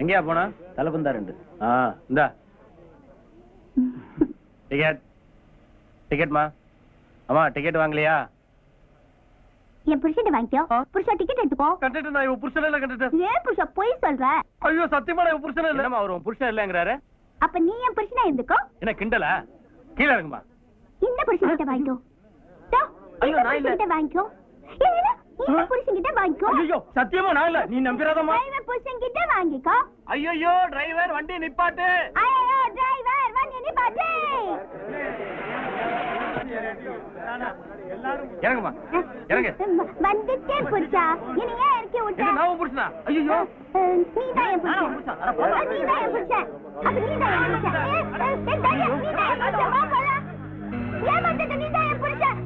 எங்கேயா போனா? தலைப்பந்தா ரெண்டு. ஆ இந்தா. டிக்கெட் டிக்கெட்மா அம்மா டிக்கெட் வாங்கலையா? என் புருஷன் வாங்கிக்கோ. புருஷா டிக்கெட் எடுத்துக்கோ. கண்டுட்டு நான் இவன் புருஷனே இல்ல கண்டுட்டு ஏன் புருஷா பொய் சொல்ற? ஐயோ சத்தியமா நான் புருஷனே இல்ல? என்னம்மா அவர் புருஷன் இல்லங்கறாரு? அப்ப நீ என் புருஷனா இருந்துக்கோ. என்ன கிண்டலா? கீழ இருக்குமா இந்த புருஷன் கிட்ட வாங்கிக்கோ. தோ, ஐயோ, இந்த நான் இல்ல. புருஷன் கிட்ட வாங்கிக்கோ. இல்ல, இல்ல, இந்த புருஷன் கிட்ட வாங்கிக்கோ ஐயோ சத்தியமா நான் இல்ல நீ நம்பிராதம்மா டிரைவர் புருஷன் கிட்ட வாங்கிக்கோ ஐயோ டிரைவர் வண்டி நிப்பாட்டு ஐயோ டிரைவர் வந்து நிப்பாட்டு இறங்குமா இறங்கு வ- வந்துட்டேன் புருஷா இனி ஏன் இறக்கி விட்ட நான் புருஷனா ஐயோ என் புருஷன் என் புருஷன் அப்ப என் புருஷன் என் புருஷன் வா போலாம் ஏமாத்திட்ட என் புருஷன்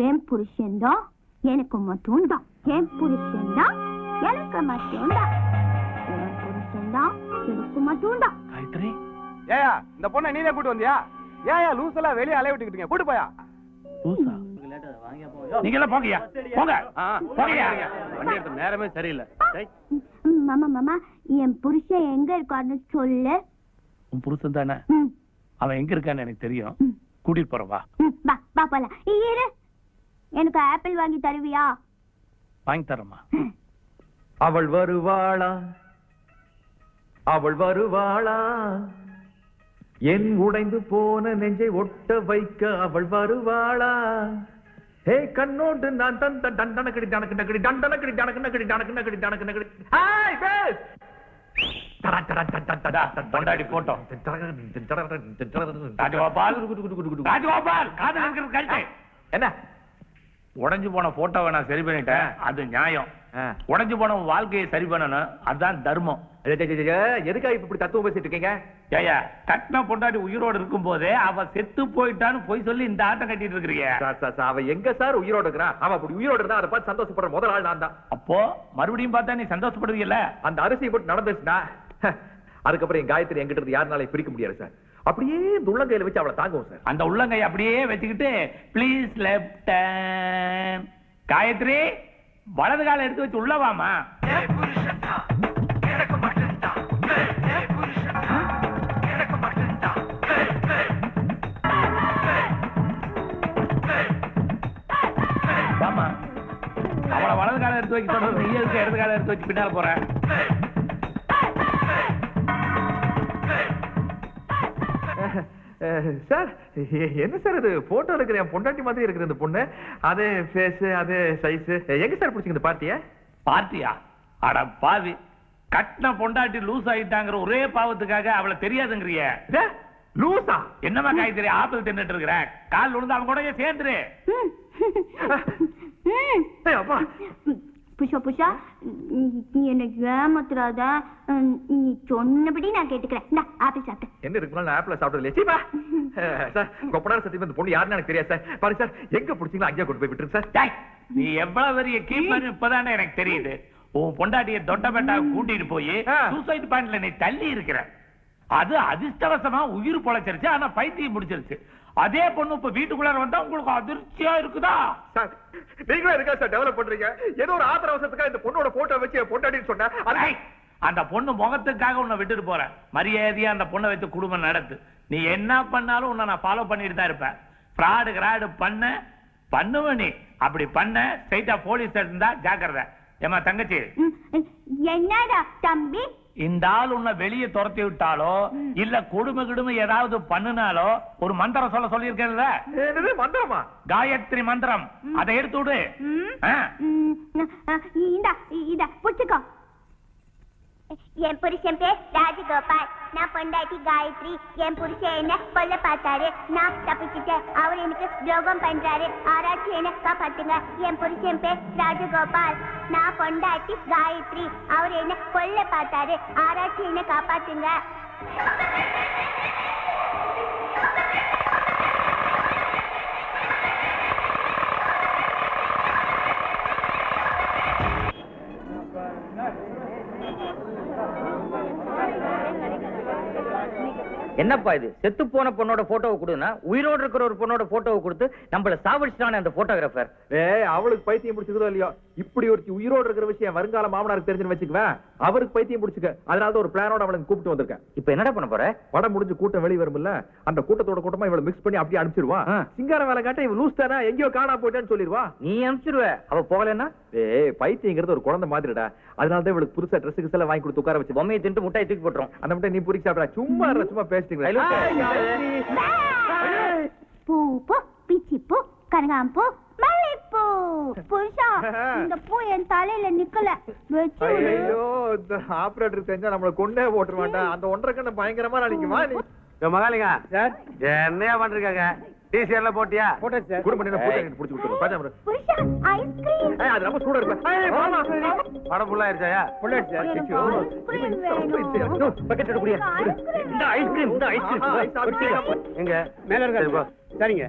என் புருஷன் தான் எனக்கு மட்டும் தான் என் புருஷன் தான் எனக்கு மட்டும் தான் என் புருஷன் தான் எனக்கு மட்டும் தான் காயத்ரி. ஏயா இந்த பொண்ணை நீனே கூட்டு வந்தியா? ஏயா லூஸ் எல்லாம் வெளியே அலைய விட்டுக்கிட்டீங்க கூட்டு போயா? லூசா? நீங்க எல்லாம் போங்கயா போங்க போங்கயா வண்டி எடுத்த நேரமே சரியில்லை. மாமா மாமா. என் புருஷன் எங்க இருக்காருன்னு சொல்லு. உன் புருஷன் தானே அவன் எங்க இருக்கான்னு எனக்கு தெரியும். கூட்டிட்டு போறவா வா. வா போலாம். இரு. எனக்கு ஆப்பிள் வாங்கி தருவியா? வாங்கி தரமா அவள் வருவாளா? அவள் வருவாளா? என் உடைந்து போன நெஞ்சை ஒட்ட வைக்க அவள் வருவாளா? ஹே கண்ணோண்டு நான் தன் தன் டண்டனக்கடி டனக்கு நக்கடி டண்டனக்கடி டனக்கு நக்கடி டனக்கு நக்கடி டனக்கு நக்கடி. Hi base! பொண்டாடி போட்டோம். ராஜகோபால்? ராஜகோபால் காதல் என்ன? உடைஞ்சு போன போட்டோவை நான் சரி பண்ணிட்டேன். அது நியாயம். உடைஞ்சு போன வாழ்க்கையை சரி பண்ணணும். அதுதான் தர்மம். எதுக்காக இப்ப இப்படி தத்துவம் பேசிட்டு இருக்கீங்க? ஏயா கட்டின பொண்டாட்டி உயிரோடு இருக்கும் போதே அவ செத்து போயிட்டான்னு போய் சொல்லி இந்த ஆட்டம் கட்டிட்டு இருக்கிறீங்க சார், சார், அவ எங்க சார் உயிரோட இருக்கிறான் அவன் அப்படி உயிரோட இருந்தா அதை பார்த்து சந்தோஷப்படுற முதல் ஆள் நான் தான். அப்போ மறுபடியும் பார்த்தா நீ சந்தோஷப்படுவீல்ல? அந்த அரிசி போட்டு நடந்துச்சுன்னா அதுக்கப்புறம் என் காயத்ரி எங்கிட்ட இருந்து யாருனால பிரிக்க முடியாது சார். அப்படியே இந்த உள்ளங்கையில வச்சு அவளை தாங்குவோம் சார். அந்த உள்ளங்கை அப்படியே வச்சுக்கிட்டு ப்ளீஸ் லெஃப்ட் காயத்ரி வலது காலை எடுத்து வச்சு உள்ளவாமா? வாமா. அவளை வலது காலை எடுத்து வைக்க சொல்றது நீ எதுக்கு இடது காலை எடுத்து வச்சு பின்னால போற? சார் என்ன சார் இது? போட்டோ இருக்கிற என் பொண்டாட்டி மாதிரி இருக்கிற இந்த பொண்ணு. அதே ஃபேஸ் அதே சைஸ் எங்க சார் பிடிச்சிங்க இந்த பார்ட்டிய? பார்ட்டியா? அட பாவி. கட்டின பொண்டாட்டி லூஸ் ஆயிட்டாங்கிற ஒரே பாவத்துக்காக அவளை தெரியாதுங்கிறிய. லூசா என்னமா காய்கறி ஆப்பிள் தின்னுட்டு இருக்கிற? கால் விழுந்து அவன் கூட சேர்ந்துரு. அப்பா. புஷா புஷா நீ என்னை ஏமாத்துறாத? நீ சொன்னபடி நான் கேட்டுக்கிறேன். இந்த ஆப்பிள் சாப்பிட்டு என்ன இருக்கு நான் ஆப்பிள் சாப்பிட்டது இல்லையா சீப்பா சார் கொப்பனார் சத்தியமா இந்த பொண்ணு யாருன்னு எனக்கு தெரியாது சார். பாருங்க சார் எங்க பிடிச்சிங்களோ அங்கேயே கொண்டு போய் விட்டுருங்க சார். டேய், நீ எவ்வளவு பெரிய கீப்பர் இப்பதானே எனக்கு தெரியுது. உன் பொண்டாட்டிய தொட்டபெட்டா கூட்டிட்டு போய். சூசைட் பாயிண்ட்ல நீ தள்ளி இருக்கிற. அது அதிர்ஷ்டவசமா உயிர் பொழைச்சிருச்சு ஆனா பைத்தியம் முடிச்சிருச்சு. அதே பொண்ணு இப்ப வீட்டுக்குள்ளார வந்தா உங்களுக்கு அதிர்ச்சியா இருக்குதா? சார் நீங்களும் இருக்கா சார் டெவலப் பண்றீங்க? ஏதோ ஒரு ஆத்திர அவசரத்துக்காக இந்த பொண்ணோட போட்டோ வச்சு பொண்டாட்டின்னு சொன்னேன் அது- அந்த பொண்ணு முகத்துக்காக உன்னை விட்டுட்டு போறேன் மரியாதையா அந்த பொண்ணை வச்சு குடும்பம் நடத்து. நீ என்ன பண்ணாலும் உன்னை நான் ஃபாலோ பண்ணிட்டு தான் இருப்பேன். ஃப்ராடு கிராடு பண்ண. பண்ணுவ நீ. அப்படி பண்ண ஸ்ட்ரைட்டா போலீஸ் இருந்தா ஜாக்கிரதை. ஏமா தங்கச்சி? என்னடா தம்பி? இந்த ஆள் உன்னை வெளியே துரத்தி விட்டாலோ இல்ல கொடுமை கிடுமை ஏதாவது பண்ணுனாலோ ஒரு மந்திரம் சொல்ல சொல்லியிருக்கேன்ல? என்னது மந்திரமா? காயத்ரி மந்திரம். அதை எடுத்து விடு ம். ஆ. ம், அ, இந்தா இத புடிச்சுக்கோ என் புருஷன் பேர் ராஜகோபால். நான் பொண்டாட்டி காயத்ரி. என் புருஷன் என்ன கொல்ல பார்த்தாரு. நான் தப்பிச்சுட்டேன். அவர் எனக்கு துரோகம் பண்றாரு. ஆராய்ச்சி என்ன காப்பாத்துங்க. என் புருஷன் பேர் ராஜகோபால். நான் பொண்டாட்டி காயத்ரி. அவர் என்ன கொல்ல பார்த்தாரு. ஆராய்ச்சி என்ன காப்பாத்துங்க. என்னப்பா இது? செத்து போன பொண்ணோட போட்டோவை கொடுனா உயிரோடு இருக்கிற ஒரு பொண்ணோட போட்டோவை கொடுத்து நம்மள சாவடிச்சிட்டானே அந்த போட்டோகிராஃபர் ஏய் அவளுக்கு பைத்தியம் பிடிச்சதோ இல்லையோ? இப்படி ஒருத்தி உயிரோடு இருக்கிற விஷயம் வருங்கால மாமனாருக்கு தெரிஞ்சுன்னு வச்சுக்குவேன் அவருக்கு பைத்தியம் பிடிச்சுக்க. அதனால தான் ஒரு பிளானோட அவளுக்கு கூப்பிட்டு வந்திருக்கேன். இப்ப என்னடா பண்ண போற? படம் முடிஞ்சு கூட்டம் வெளிய வரும்ல அந்த கூட்டத்தோட கூட்டமா இவளை மிக்ஸ் பண்ணி அப்படியே அனுப்பிச்சிருவான். சிங்கார வேலை காட்ட இவன் லூஸ் தானே? எங்கேயோ காணா போயிட்டான்னு சொல்லிடுவா. நீ அனுப்பிச்சிருவ. அவ போகலன்னா? ஏய் பைத்தியங்கிறது ஒரு குழந்ை மாதிரிடா. அதனால தான் இவளுக்கு புதுசா ட்ரெஸ் கிஸ் எல்லாம் வாங்கி கொடுத்து உட்கார வச்சு பொம்மையை தின்ட்டு முட்டாய் தூக்கி போட்டுரும். அந்த மட்டும் நீ புரிச்சு சாப்பிடா. சும்மா சும்மா பேசிட்டீங்களா பூ பூ பிச்சி பூ கனகாம்பூ மல்லிப்பூ. புருஷா இந்த பூ என் தலையில நிக்கல. ஐயோ இந்த ஆபரேட்டர் தெரிஞ்சா நம்மள கொண்டே போட்டுற மாட்டான் அந்த ஒன்றரை கண்ணு பயங்கரமா நினைக்குமா நீ? மகாலிங்க. என்னையா பண்றீங்க டிசிஆர்ல போட்டியா? போட்டாச்சு குடு பண்ணி போட்டு புடிச்சு விட்டுரு பாஜா பாரு. புருஷா ஐஸ்கிரீம் ஏய், அது ரொம்ப சூடா இருக்கு ஏய், மாமா. படம் ஃபுல்லா ஆயிடுச்சாயா எனக்கு ஐஸ்கிரீம் வேணும். பக்கெட் எடுக்க முடியாது இந்த ஐஸ்கிரீம் இந்த ஐஸ்கிரீம் எங்க? மேல இருக்க சரிங்க.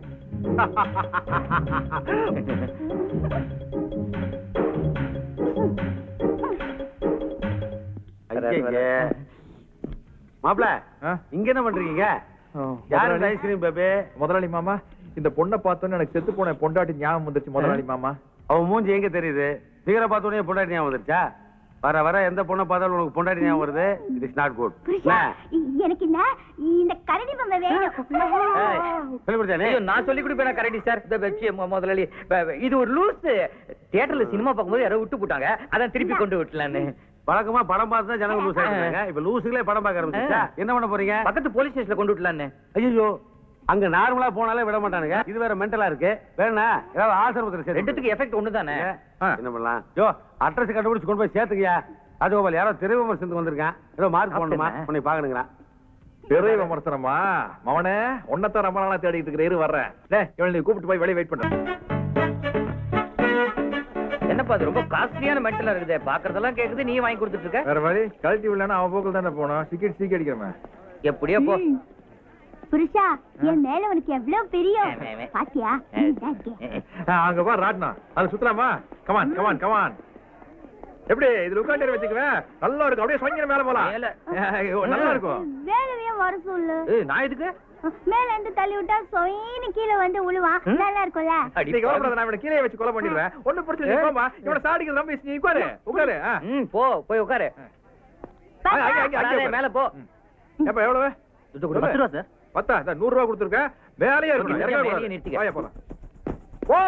மாப்ள ஆ? இங்க என்ன பண்றீங்க? யாரு இந்த ஐஸ்கிரீம் பேபி முதலாளி மாமா இந்த பொண்ணை பார்த்தோன்னே எனக்கு செத்து போன பொண்டாட்டி ஞாபகம் வந்துருச்சு முதலாளி மாமா. அவன் மூஞ்சி எங்க தெரியுது? ஃபிகரை பார்த்த உடனே பொண்டாட்டி ஞாபகம் வந்துருச்சா? வர வர எந்த பொண்ணை பார்த்தாலும் உனக்கு பொண்டாட்டி ஞாபகம் வருது? இட் இஸ் நாட் குட் எனக்கு என்ன? இந்த கரடி பொம்மை வேணும். ஐயோ நான் சொல்லி கொடுப்பேன் கரெக்ட் சார்? இந்த வெப்சி முதலாளி இது ஒரு லூஸ் தியேட்டர்ல சினிமா பார்க்கும்போது யாரோ விட்டு போட்டாங்க. அதான் திருப்பி கொண்டு விட்டலான்னு. வழக்கமா படம் பார்த்து தான் ஜனங்க லூஸ் ஆயிட்டாங்க இப்ப லூசுகளே படம் பார்க்க ஆரம்பிச்சா என்ன பண்ண போறீங்க? பக்கத்து போலீஸ் ஸ்டேஷன்ல கொண்டு விட்டலான்னு ஐயோ அங்க நார்மலா போனாலே விட மாட்டானுங்க. இது வேற மென்டலா இருக்கு. வேணா ஏதாவது ஆசிரமத்துல ரெண்டுத்துக்கு எஃபெக்ட் ஒண்ணு தானே என்ன பண்ணலாம்? யோ அட்ரஸ் கண்டுபிடிச்சு கொண்டு போய் சேர்த்துக்கியா? ராஜகோபால் யாரோ திரை விமர்சனத்துக்கு வந்திருக்கான். ஏதோ மார்க் போடணுமா? உன்னை பாக்கணுங்கிறான் பெரிய விமர்சனமா? மவனே உன்னத்தான் ரொம்ப நாளா தேடிட்டு இருக்கிற இரு வர்றேன். இவனை நீ கூப்பிட்டு போய் வெளியே வெயிட் பண்றேன். என்னப்பா அது ரொம்ப காஸ்ட்லியான மென்டலா இருக்குது. பாக்குறதெல்லாம் கேக்குது நீ வாங்கி கொடுத்துட்டு இருக்க வேற வழி கழட்டி விடலன்னா அவன் போக்கில் தானே போனோம் டிக்கெட் சீக்கி அடிக்கிறவன். எப்படியோ போ. புருஷா என் மேல உனக்கு எவ்வளவு பிரியம். பாத்தியா. அங்க வா ராட்னா. அது சுத்தலாமா? கமான் கமான் கமான் எப்படி இதுல உட்காந்து வச்சுக்குவேன் நல்லா இருக்கும். அப்படியே சொங்கிற மேல போலாம். நல்லா இருக்கும். வேலையே வர சொல்லு. ஏய், நான் எதுக்கு? மேல இருந்து தள்ளி விட்டா சொயின்னு கீழே வந்து விழுவான் ம்? நல்லா இருக்கும்ல? அடி நீ கவலைப்படாத, நான் இவனை கீழே வச்சு கொலை பண்ணிடுவேன். ஒண்ணு பிடிச்சி போமா இவனை சாடிக்கிறது நம்ம நீ உட்காரு. உட்காரு. ம் போ போய் உட்காரு. மேல போ. ம். ஏப்பா எவ்வளவு? இது கொடு, பத்து ரூபா சார். பத்தா? இந்த நூறு ரூபா கொடுத்துருக்கேன். வேலையா இருக்கணும். இறங்க கூடாது. நிறுத்திக்க. போலாம். போ.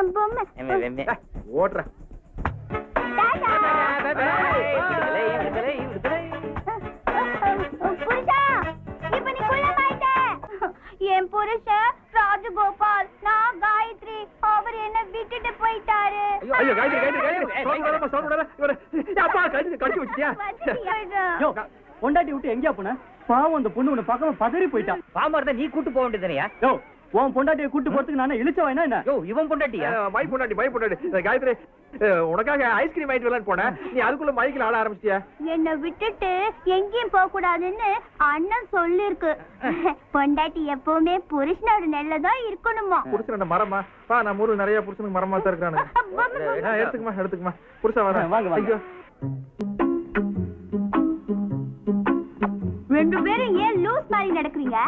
என் பொம்மை. ஓடுறேன். புருஷா என் புருஷன் ராஜகோபால் நான் காயத்ரி. அவர் என்ன விட்டுட்டு போயிட்டாரு. ஐயோ அப்பா கடிச்சு கடிச்சு? பொண்டாட்டி விட்டு எங்கேயா போன? பாவம் அந்த பொண்ணு உன்னை பார்க்காம பதறி போயிட்டான் இருந்தா நீ கூட்டு போக வேண்டியதுனையா யோ உன் பொண்டாட்டியை கூட்டு போறதுக்கு நானே இழிச்சவனா என்ன? யோ இவன் பொண்டாட்டியா? மை பொண்டாட்டி மை பொண்டாட்டி. காயத்ரி உனக்காக ஐஸ்கிரீம் வாங்கிட்டு வரலான்னு போனேன். நீ அதுக்குள்ள மைக்கில் ஆட ஆரம்பிச்சிட்டியா? என்னை விட்டுட்டு எங்கேயும் போக கூடாதுன்னு அண்ணன் சொல்லிருக்கு. பொண்டாட்டி எப்பவுமே புருஷனோட நெல்லதான் இருக்கணுமா? புருஷன் என்ன மரமா? பா நம்ம ஊர்ல நிறைய புருஷனுக்கு மரமா தான் இருக்கானு ஆ, எடுத்துக்குமா எடுத்துக்குமா. புருஷன் வர வாங்க, வாங்க. ரெண்டு பேரும் ஏன் லூஸ் மாதிரி நடக்கிறீங்க?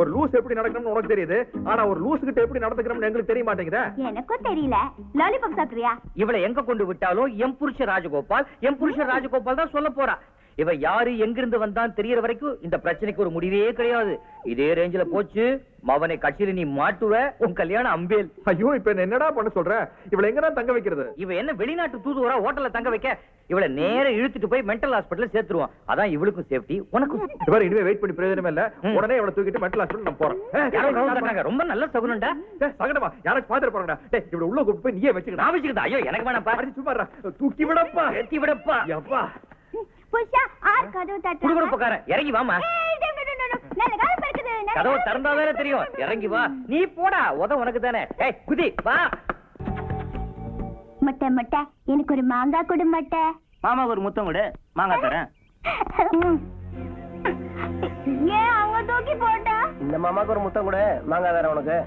ஒரு லூஸ் எப்படி நடக்கணும்னு உனக்கு தெரியுது? ஆனா ஒரு லூஸ் கிட்ட எப்படி நடந்துக்கணும்னு எங்களுக்கு தெரிய மாட்டேங்குதே. எனக்கும் தெரியல. லாலிபாப் சாப்பிடுறியா? இவளை எங்க கொண்டு விட்டாலும் எம் புருஷ ராஜகோபால் எம் புருஷ ராஜகோபால் தான் சொல்ல போறா. இவ யாரு எங்கிருந்து வந்தான் தெரியற வரைக்கும் இந்த பிரச்சனைக்கு ஒரு முடிவே கிடையாது. இதே ரேஞ்சில போச்சு. மவனை கட்சியில நீ மாட்டுவ உன் கல்யாணம் அம்பேல். ஐயோ இப்ப என்ன என்னடா பண்ண சொல்ற? இவளை எங்க தங்க வைக்கிறது? இவ என்ன வெளிநாட்டு தூதுவரா ஹோட்டல்ல தங்க வைக்க? இவளை நேரா இழுத்துட்டு போய் மென்டல் ஹாஸ்பிடல்ல சேர்த்துருவான். அதான் இவளுக்கும் சேஃப்டி உனக்கும் இவர் இனிமே வெயிட் பண்ணி பிரயோஜனமே இல்ல. உடனே இவளை தூக்கிட்டு மென்டல் ஹாஸ்பிடல் நம்ம போறோம். ரொம்ப நல்ல சகுனம்டா. ஏய், சகடமா யாராச்சும் பாத்துட்டு போறாங்கடா. டேய் இவளை உள்ள கூப்பிட்டு போய் நீயே வச்சுக்கடா. நான் வச்சுக்கிட்டா. ஐயோ எனக்கு அடிச்சு சும்மா. தூக்கி விடப்பா. ஏத்தி விடப்பா. எப்பா புருஷா ஆர் கதவு தட்டுறாங்க. குடுகுடுப்புக்காரன் இறங்கி வாமா நல்ல காலம் இருக்குது கதவு. திறந்தாதானே தெரியும். இறங்கி வா. நீ போடா. உத உனக்கு தானே. ஏய் குதி வா. மொட்டை மொட்டை. எனக்கு ஒரு மாங்காய் கொடு மொட்டை. மாமாவுக்கு ஒரு முத்தம் கொடு. மாங்காய் தரேன். ஏன் அங்க தூக்கி போட்டா? இந்த மாமாவுக்கு ஒரு முத்தம் கொடு. மாங்காய் தரேன் உனக்கு.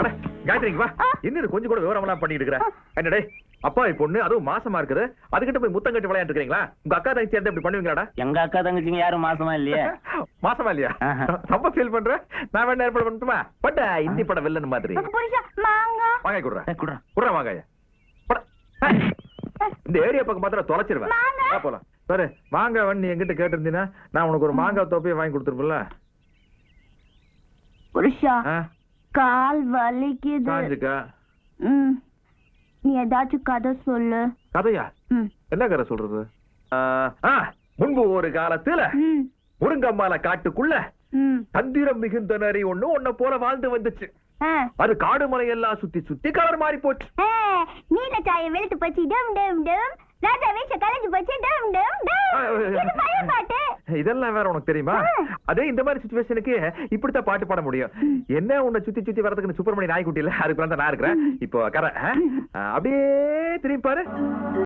அட காயத்ரி இங்க வா. என்ன இது கொஞ்சம் கூட விவரம் எல்லாம் பண்ணிட்டு இருக்கிற என்னடே அப்பாவி பொண்ணு அதுவும் மாசமா இருக்குது. அதுகிட்ட போய் முத்தம் கட்டி விளையாண்டு இருக்கீங்களா உங்க அக்கா தங்கச்சி சேர்ந்து இப்படி பண்ணுவீங்களாடா? எங்க அக்கா தங்கச்சிங்க யாரும் மாசமா இல்லையே? மாசமா இல்லையா. ரொம்ப ஃபீல் பண்ற? நான் வேணா ஏற்பாடு பண்ணட்டுமா? பட் இந்தி படம் வில்லன் மாதிரி. வாங்காய் குடுறேன் குடுறா. குடுறேன். ஏய், இந்த ஏரியா பக்கம் மாத்திரம் தொலைச்சிருவேன். மாங்கா. வா போலாம். சரி மாங்காய் வண்ணி என்கிட்ட கேட்டிருந்தீங்கன்னா நான் உனக்கு ஒரு மாங்காய் தொப்பியை வாங்கி கொடுத்துருப்பல புருஷா. கால் வலிக்குது. ம். நீ ஏதாச்சும் கதை சொல்லு. கதையா? என்ன கதை சொல்றது? முன்பு ஒரு காலத்துல முருங்கம்மால காட்டுக்குள்ள தந்திரம் மிகுந்த நரி ஒண்ணு உன்னை போல வாழ்ந்து வந்துச்சு. அது காடு மலையெல்லாம் சுத்தி சுத்தி கலர் மாறி போச்சு. நீல சாயம் வெளுத்து போச்சு. டம் டம் டம். ராஜா வேஷ கலைஞ்சு போச்சு. டம் டம் டம். இது பழைய பாட்டு. இதெல்லாம் வேற உனக்கு தெரியுமா. அதே இந்த மாதிரி சுச்சுவேஷனுக்கு இப்படித்தான் பாட்டு பாட முடியும். என்ன உன்னை சுத்தி சுத்தி வரதுக்கு சுப்பிரமணி நாய்க்குட்டி இல்ல அதுக்கு நான் இருக்கிறேன். இப்போ கரை? அப்படியே திரும்பி பாரு.